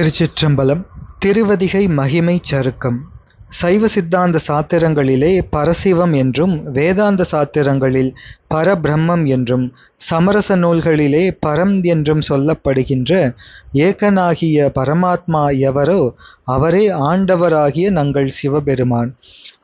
திருச்சிற்றம்பலம் திருவதிகை மகிமை சருக்கம். சைவ சித்தாந்த சாத்திரங்களிலே பரசிவம் என்றும் வேதாந்த சாத்திரங்களில் பரபிரம்மம் என்றும் சமரச நூல்களிலே பரம் என்றும் சொல்லப்படுகின்ற ஏகனாகிய பரமாத்மா எவரோ அவரே ஆண்டவராகிய நங்கள் சிவபெருமான்.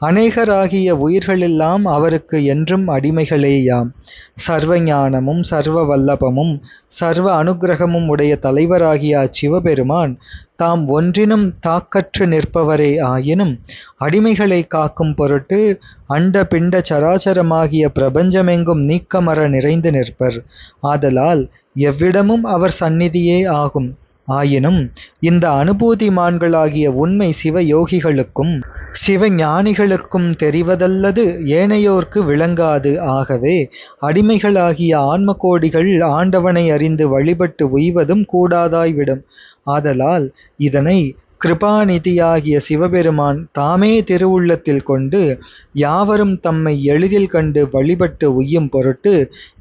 அநேகராகிய உயிர்களெல்லாம் அவருக்கு என்றும் அடிமைகளேயாம். சர்வ ஞானமும் சர்வ வல்லபமும் சர்வ அனுக்கிரகமும் உடைய தலைவராகிய அச்சிவபெருமான் தாம் ஒன்றினும் தாக்கற்று நிற்பவரே ஆயினும் அடிமைகளை காக்கும் பொருட்டு அண்ட பிண்ட சராச்சரமாகிய பிரபஞ்சமெங்கும் நீக்கமர நிறைந்து நிற்பர். ஆதலால் எவ்விடமும் அவர் சந்நிதியே ஆகும். ஆயினும் இந்த அனுபூதிமான்களாகிய உண்மை சிவ யோகிகளுக்கும் சிவஞானிகளுக்கும் தெரிவதல்லது ஏனையோர்க்கு விளங்காது. ஆகவே அடிமைகளாகிய ஆன்ம கோடிகள் ஆண்டவனை அறிந்து வழிபட்டு உய்வதும் கூடாதாய்விடும். ஆதலால் இதனை கிருபாநிதியாகிய சிவபெருமான் தாமே திருவுள்ளத்தில் கொண்டு யாவரும் தம்மை எளிதில் கண்டு வழிபட்டு உய்யும் பொருட்டு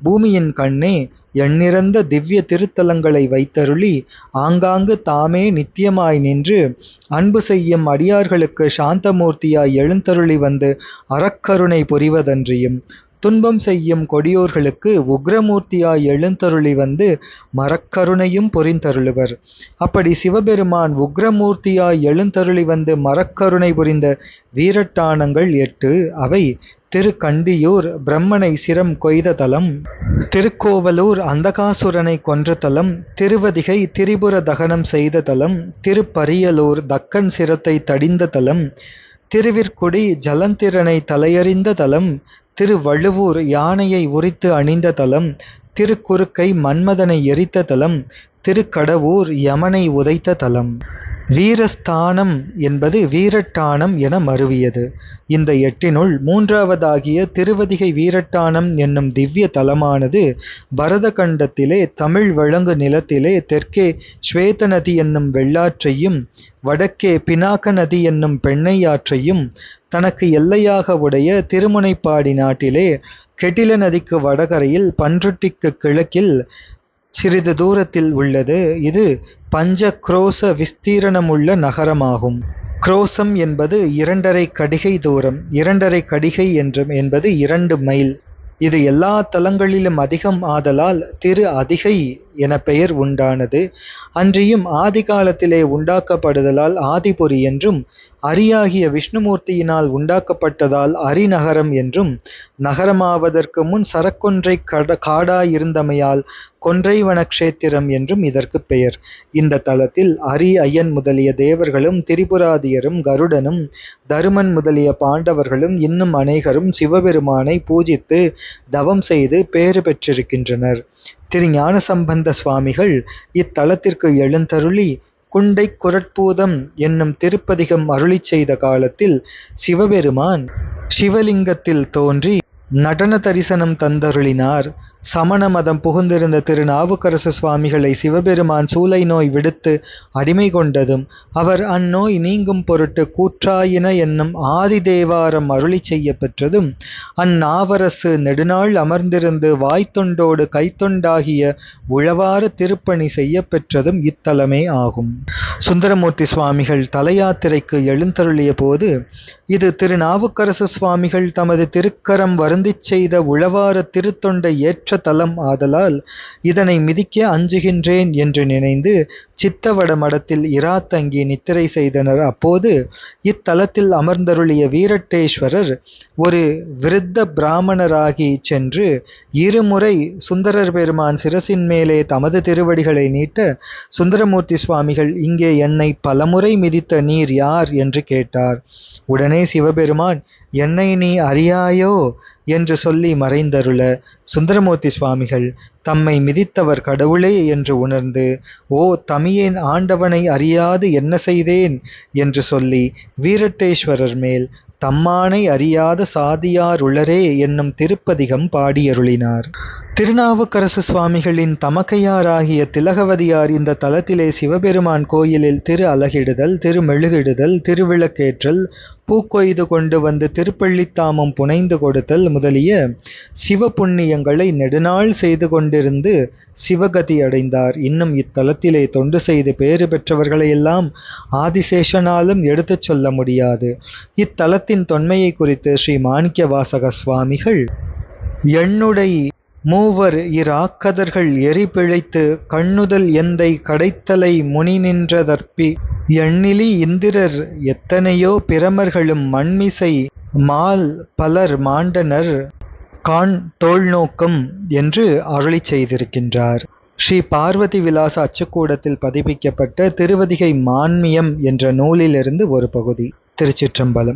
பூமியின் கண்ணே எண்ணிறந்த திவ்ய திருத்தலங்களை வைத்தருளி ஆங்காங்கு தாமே நித்தியமாய் நின்று அன்பு செய்யும் அடியார்களுக்கு சாந்தமூர்த்தியாய் எழுந்தருளி வந்து அறக்கருணை புரிவதன்றியும். துன்பம் செய்யும் கொடியோர்களுக்கு உக்ரமூர்த்தியாய் எழுந்தருளி வந்து மரக்கருணையும் புரிந்தருளுவர். அப்படி சிவபெருமான் உக்ரமூர்த்தியாய் எழுந்தருளி வந்து மரக்கருணை புரிந்த வீரட்டானங்கள் எட்டு அவை திருக்கண்டியூர் பிரம்மனை சிரம் கொய்த தலம் திருக்கோவலூர் அந்தகாசுரனை கொன்ற தலம் திருவதிகை திரிபுர தகனம் செய்த தலம் திருப்பரியலூர் தக்கன் சிரத்தை தடிந்த தலம் திருவிற்குடி ஜலந்திரனை தலையறிந்த தலம் திருவள்ளுவூர் யானையை உரித்து அணிந்த தலம் திருக்குறுக்கை மன்மதனை எரித்த தலம் திருக்கடவூர் யமனை உதைத்த தலம். வீரஸ்தானம் என்பது வீரட்டானம் என மருவியது. இந்த எட்டினுள் மூன்றாவதாகிய திருவதிகை வீரட்டானம் என்னும் திவ்ய தலமானது பரத கண்டத்திலே தமிழ் வழங்கு நிலத்திலே தெற்கே ஸ்வேத நதி என்னும் வெள்ளாற்றையும் வடக்கே பினாக்க நதி என்னும் பெண்ணையாற்றையும் தனக்கு எல்லையாக உடைய திருமுனைப்பாடி நாட்டிலே கெட்டில நதிக்கு வடகரையில் பன்ருட்டிக்கு கிழக்கில் சிறிது தூரத்தில் உள்ளது. இது பஞ்ச குரோச விஸ்தீரணமுள்ள நகரமாகும். குரோசம் என்பது இரண்டரை கடிகை தூரம் இரண்டரை கடிகை என்றும் என்பது இரண்டு மைல். இது எல்லா தலங்களிலும் அதிகம் ஆதலால் திரு அதிகை என பெயர் உண்டானது. அன்றியும் ஆதி காலத்திலே உண்டாக்கப்படுதலால் ஆதிபுரி என்றும் அரியாகிய விஷ்ணுமூர்த்தியினால் உண்டாக்கப்பட்டதால் அரிநகரம் என்றும் நகரமாவதற்கு முன் சரக்கொன்றை கட காடாயிருந்தமையால் கொன்றைவனக்ஷேத்திரம் என்றும் இதற்கு பெயர். இந்த தலத்தில் அரி ஐயன் முதலிய தேவர்களும் திரிபுராதியரும் கருடனும் தருமன் முதலிய பாண்டவர்களும் இன்னும் அநேகரும் சிவபெருமானை பூஜித்து தவம் செய்து பேறு பெற்றிருக்கின்றனர். திரு ஞானசம்பந்த சுவாமிகள் இத்தலத்திற்கு எழுந்தருளி குண்டை குரட்பூதம் என்னும் திருப்பதிகம் அருளி செய்த காலத்தில் சிவபெருமான் சிவலிங்கத்தில் தோன்றி நடன தரிசனம் தந்தருளினார். சமண மதம் புகுந்திருந்த திரு நாவுக்கரசு சுவாமிகளை சிவபெருமான் சூளை நோய் விடுத்து அடிமை கொண்டதும் அவர் அந்நோய் நீங்கும் பொருட்டு கூற்றாயின என்னும் ஆதி தேவாரம் அருளி செய்ய பெற்றதும் அந்நாவரசு நெடுநாள் அமர்ந்திருந்து வாய்த்தொண்டோடு கைத்தொண்டாகிய உழவார திருப்பணி செய்ய பெற்றதும் இத்தலமே ஆகும். சுந்தரமூர்த்தி சுவாமிகள் தலையாத்திரைக்கு எழுந்தருளிய போது இது திரு நாவுக்கரசு சுவாமிகள் தமது திருக்கரம் வருந்திச் செய்த உழவார திருத்தொண்டை ஏற்ற தலம் ஆதலால் இதனை மிதிக்க அஞ்சுகின்றேன் என்று நினைந்து சித்தவட மடத்தில் இரா தங்கி நித்திரை செய்தனர். அப்போது இத்தலத்தில் அமர்ந்தருளிய வீரட்டேஸ்வரர் ஒரு விருத்த பிராமணராகி சென்று இருமுறை சுந்தரர் பெருமான் சிரசின் மேலே தமது திருவடிகளை நீட்ட சுந்தரமூர்த்தி சுவாமிகள் இங்கே என்னை பலமுறை மிதித்த நீர் யார்? என்று கேட்டார். உடனே சிவபெருமான் என்னை நீ அறியாயோ? என்று சொல்லி மறைந்தருள சுந்தரமூர்த்தி சுவாமிகள் தம்மை மிதித்தவர் கடவுளே என்று உணர்ந்து ஓ தமியேன் ஆண்டவனை அறியாது என்ன செய்தேன்? என்று சொல்லி வீரட்டேஸ்வரர் மேல் தம்மானை அறியாத சாதியாருளரே என்னும் திருப்பதிகம் பாடியருளினார். திருநாவுக்கரசு சுவாமிகளின் தமக்கையாராகிய திலகவதியார் இந்த தலத்திலே சிவபெருமான் கோயிலில் திரு அலகிடுதல் திரு மெழுகிடுதல் திருவிளக்கேற்றல் பூக்கொய்து கொண்டு வந்து திருப்பள்ளித்தாமம் புனைந்து கொடுத்தல் முதலிய சிவ புண்ணியங்களை நெடுநாள் செய்து கொண்டிருந்து சிவகதி அடைந்தார். இன்னும் இத்தலத்திலே தொண்டு செய்து பேறு பெற்றவர்களையெல்லாம் ஆதிசேஷனாலும் எடுத்துச் சொல்ல முடியாது. இத்தலத்தின் தொன்மையை குறித்து ஸ்ரீ மாணிக்க வாசக சுவாமிகள் எண்ணுடை மூவர் இராக்கதர்கள் எரிபிழைத்து கண்ணுதல் எந்தை கடைத்தலை முனி நின்றதற்பி எண்ணிலி இந்திரர் எத்தனையோ பிரமர்களும் மண்மிசை மால் பலர் மாண்டனர். கான் தோல் நோக்கம் என்று அருளிச் செய்திருக்கின்றார். ஸ்ரீ பார்வதி விலாச அச்சுக்கூடத்தில் பதிப்பிக்கப்பட்ட திருவதிகை மான்மியம் என்ற நூலிலிருந்து ஒரு பகுதி. திருச்சிற்றம்பலம்.